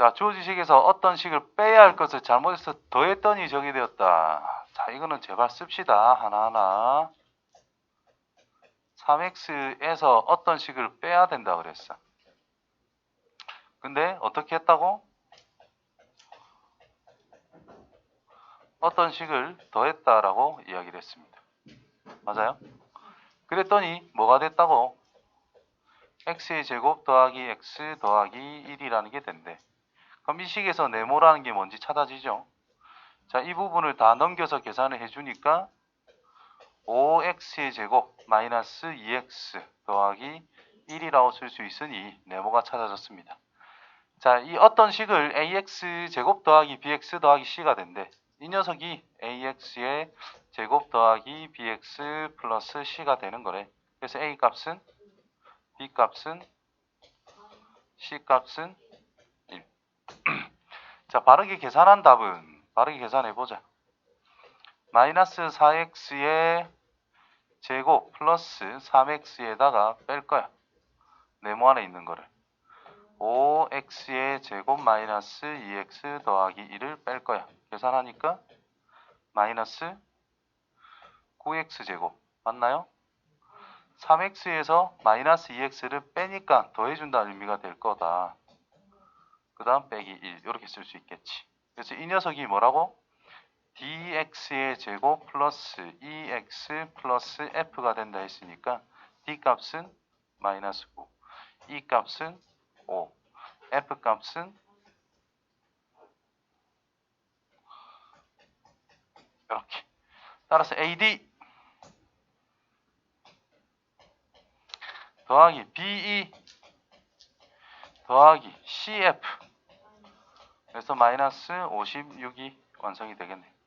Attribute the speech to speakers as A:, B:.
A: 자, 주어진 식에서 어떤 식을 빼야 할 것을 잘못해서 더했더니 적이 되었다. 자, 이거는 제발 씁시다. 하나하나. 3x에서 어떤 식을 빼야 된다 그랬어. 근데 어떻게 했다고? 어떤 식을 더했다라고 이야기를 했습니다. 맞아요? 그랬더니 뭐가 됐다고? x의 제곱 더하기 x 더하기 1이라는 게 된대. 그럼 이 식에서 네모라는 게 뭔지 찾아지죠? 자, 이 부분을 다 넘겨서 계산을 해주니까 5x의 제곱 마이너스 2x 더하기 1이라고 쓸 수 있으니 네모가 찾아졌습니다. 자, 이 어떤 식을 ax 제곱 더하기 bx 더하기 c가 된대. 이 녀석이 ax의 제곱 더하기 bx 플러스 c가 되는 거래. 그래서 a 값은 b 값은 c 값은 1. 자, 바르게 계산한 답은 바르게 계산해 보자. 마이너스 4x의 제곱 플러스 3x에다가 뺄 거야. 네모 안에 있는 거를. 5x의 제곱 마이너스 2x 더하기 1을 뺄 거야. 계산하니까 마이너스 9x 제곱 맞나요? 3x에서 마이너스 2x를 빼니까 더해준다는 의미가 될 거다. 그 다음 빼기 1 이렇게 쓸 수 있겠지. 그래서 이 녀석이 뭐라고? dx의 제곱 플러스 2x 플러스 f가 된다 했으니까 d 값은 마이너스 9, e 값은 5, f 값은 이렇게. 따라서 AD 더하기 BE 더하기 CF 그래서 마이너스 56이 완성이 되겠네.